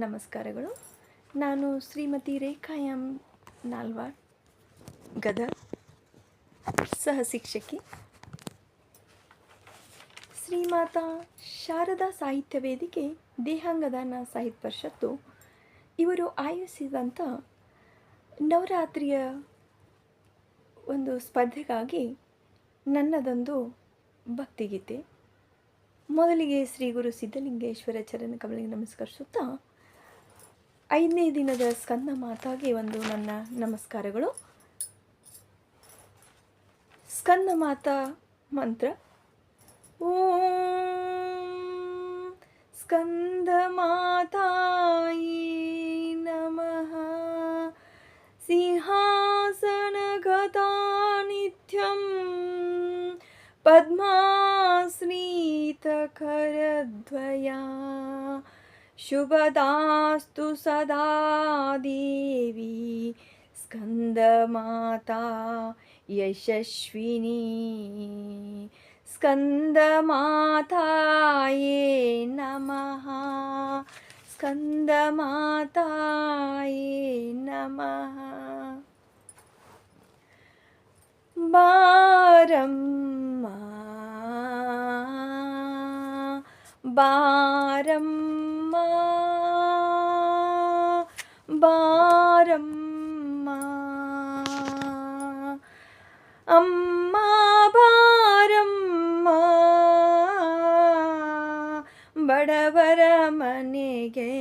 ನಮಸ್ಕಾರಗಳು. ನಾನು ಶ್ರೀಮತಿ ರೇಖಾ ಎಂ. ಗದ ಸಹ ಶಿಕ್ಷಕಿ ಶ್ರೀಮಾತಾ ಶಾರದಾ ಸಾಹಿತ್ಯ ವೇದಿಕೆ, ದೇಹಾಂಗದಾನ ಸಾಹಿತ್ಯ ಪರಿಷತ್ತು. ಇವರು ಆಯೋಜಿಸಿದಂಥ ನವರಾತ್ರಿಯ ಒಂದು ಸ್ಪರ್ಧೆಗಾಗಿ ನನ್ನದೊಂದು ಭಕ್ತಿಗೀತೆ. ಮೊದಲಿಗೆ ಶ್ರೀ ಗುರು ಸಿದ್ಧಲಿಂಗೇಶ್ವರ ಚರಣ ಕಮಲಿಗೆ ನಮಸ್ಕರಿಸುತ್ತಾ ಐದನೇ ದಿನದ ಸ್ಕಂದ ಮಾತಾಗೆ ಒಂದು ನನ್ನ ನಮಸ್ಕಾರಗಳು. ಸ್ಕಂದ ಮಾತಾ ಮಂತ್ರ. ಓಂ ಸ್ಕಂದ ಮಾತಾಯಿ ನಮಃ. ಸಿಂಹಾಸನಗತಾ ನಿತ್ಯಂ ಪದ್ಮಾಶ್ರೀತಕರದ್ವಯ शुभदास्तु सदा देवी स्कंदमाता यशस्विनी। स्कन्दमाताये नमः। स्कन्दमाताये नमः। बारम् ಬಾರಮ್ಮ ಬಾರಮ್ಮ ಅಮ್ಮ ಬಾರಮ್ಮ ಬಡವರ ಮನೆಗೆ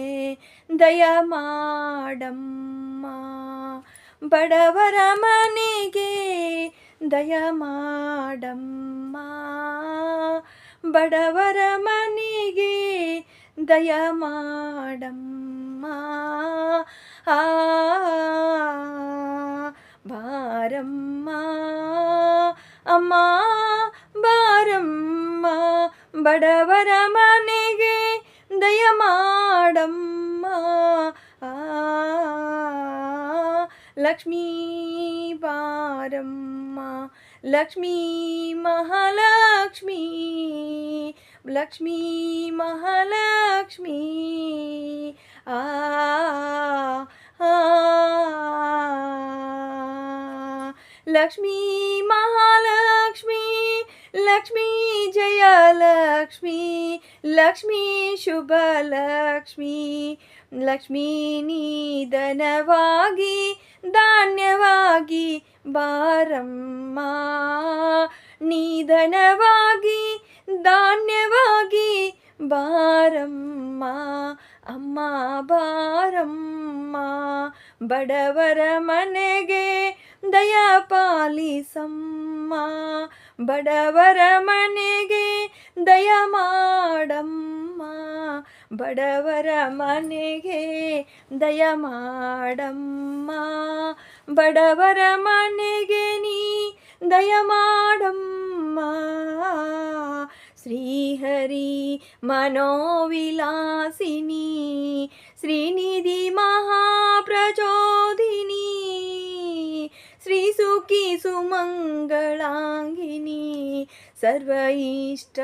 ದಯ ಮಾಡಮ್ಮ ಬಡವರ ಮನೆಗೆ ದಯ ಮಾಡಮ್ಮ ಬಡವರ ಮನೆಗೆ ದಯ ಮಾಡಮ್ಮ ಆ ಬಾರಮ್ಮ ಅಮ್ಮ ಬಾರಮ್ಮ ಬಡವರ ಮನೆಗೆ ದಯ ಮಾಡಮ್ಮ ಆ ಲಕ್ಷ್ಮೀ ಬಾರಮ್ಮ ಲಕ್ಷ್ಮೀ ಮಹಾಲಕ್ಷ್ಮೀ ಲಕ್ಷ್ಮೀ ಮಹಾಲಕ್ಷ್ಮೀ ಆ ಆ, ಲಕ್ಷ್ಮೀ ಮಹಾಲಕ್ಷ್ಮೀ ಲಕ್ಷ್ಮೀ ಜಯಲಕ್ಷ್ಮೀ ಲಕ್ಷ್ಮೀ ಶುಭಲಕ್ಷ್ಮೀ ಲಕ್ಷ್ಮೀ ನೀದನವಾಗಿ ಧಾನ್ಯವಾಗಿ ಬಾರಮ್ಮ ನೀದನವಾಗಿ ಧಾನ್ಯವಾಗಿ ಬಾರಮ್ಮ ಅಮ್ಮ ಬಾರಮ್ಮ ಬಡವರ ಮನೆಗೆ ದಯ ಪಾಲಿಸಮ್ಮ ಬಡವರ ಮನೆಗೆ ದಯ ಮಾಡಮ್ಮ ಬಡವರ ಮನೆಗೆ ದಯ ಮಾಡಮ್ಮ ಬಡವರ ಮನೆಗೆ ನೀ ದಯ ಮಾಡಮ್ಮ ಶ್ರೀಹರಿ ಮನೋವಿಲಾಸಿನಿ ಶ್ರೀನಿಧಿ ಮಹಾಪ್ರಚೋದಿನಿ ಶ್ರೀ ಸುಖಿ ಸುಮಂಗಳಾಂಗಿನಿ ಸರ್ವ ಇಷ್ಟ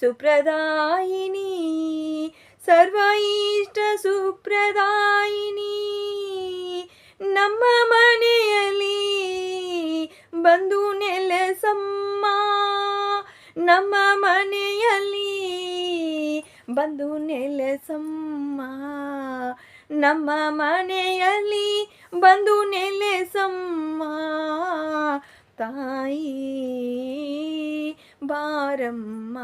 ಸುಪ್ರದಾಯಿನಿ ಸರ್ವ ಇಷ್ಟ ಸುಪ್ರದಾಯಿನಿ ನಮ್ಮ ಮನೆಯಲ್ಲಿ ಬಂದು ನೆಲೆಸಮ್ಮ ನಮ್ಮ ಮನೆಯಲ್ಲಿ ಬಂದು ನೆಲೆಸಮ್ಮ. ನಮ್ಮ ಮನೆಯಲ್ಲಿ ಬಂದು ನೆಲೆಸಮ್ಮ. ತಾಯಿ ಬಾರಮ್ಮ.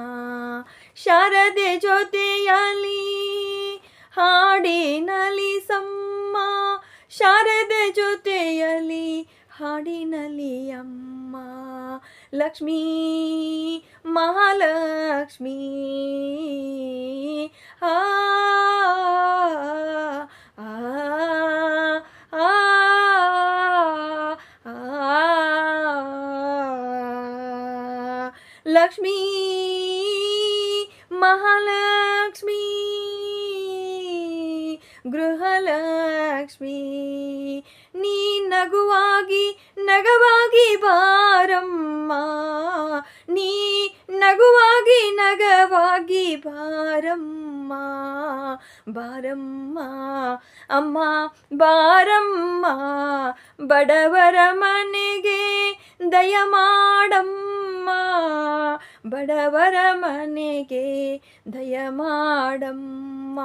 ಶಾರದೆ ಜೊತೆಯಲ್ಲಿ ಹಾಡಿನಲಿ ಸಮ್ಮ ಶಾರದೆ ಜೊತೆಯಲ್ಲಿ ಹಾಡಿನಲಿ ಅಮ್ಮ ಲಕ್ಷ್ಮೀ ಮಹಾಲಕ್ಷ್ಮೀ ಆ ಆ, ಆ, ಆ. ಲಕ್ಷ್ಮೀ ಮಹಾಲಕ್ಷ್ಮೀ ಗೃಹಲಕ್ಷ್ಮೀ ನೀ ನಗುವಾಗಿ, ನಗವಾಗಿ ಬಾರಮ್ಮ. ನೀ ನಗುವಾಗಿ, ನಗವಾಗಿ ಬಾರಮ್ಮ. ಬಾರಮ್ಮ, ಅಮ್ಮ, ಬಾರಮ್ಮ. ಬಡವರ ಮನೆಗೆ ದಯ ಮಾಡಮ್ಮ. ಬಡವರ ಮನೆಗೆ ದಯ ಮಾಡಮ್ಮ.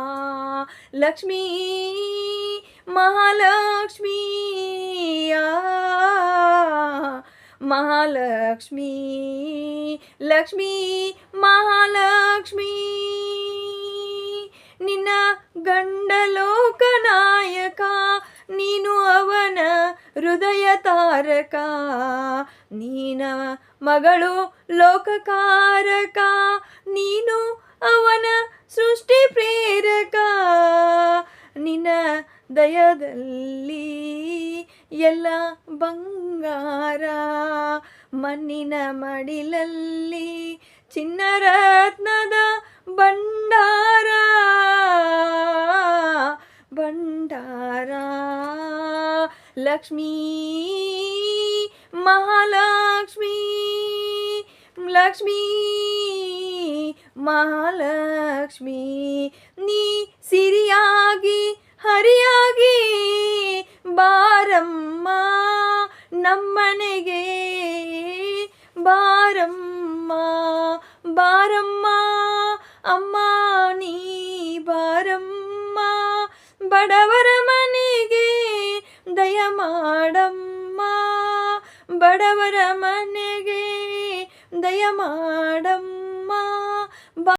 ಲಕ್ಷ್ಮೀ ಮಹಾಲಕ್ಷ್ಮೀ ಆ, ಮಹಾಲಕ್ಷ್ಮೀ ಲಕ್ಷ್ಮೀ ಮಹಾಲಕ್ಷ್ಮೀ. ನಿನ್ನ ಗಂಡ ಲೋಕನಾಯಕ ನೀನು ಅವನ ಹೃದಯ ತಾರಕ. ನೀನ ಮಗಳು ಲೋಕಕಾರಕ ನೀನು ಅವನ ಸೃಷ್ಟಿ ಪ್ರೇರಕ. ನಿನ್ನ ದಯದಲ್ಲಿ ಎಲ್ಲ ಬಂಗಾರ ಮಣ್ಣಿನ ಮಡಿಲಲ್ಲಿ ಚಿನ್ನರತ್ನದ ಭಂಡಾರ ಭಂಡಾರ. ಲಕ್ಷ್ಮೀ ಮಹಾಲಕ್ಷ್ಮೀ ಲಕ್ಷ್ಮೀ ಮಹಾಲಕ್ಷ್ಮೀ ನೀ ಸಿರಿಯಾಗಿ ನಮ್ಮನೆಗೆ. ಬಾರಮ್ಮ ಬಾರಮ್ಮ ಅಮ್ಮ ನೀ ಬಾರಮ್ಮ ಬಡವರ ಮನೆಗೆ ದಯ ಮಾಡಮ್ಮ ಬಡವರ ಮನೆಗೆ ದಯ ಮಾಡಮ್ಮ.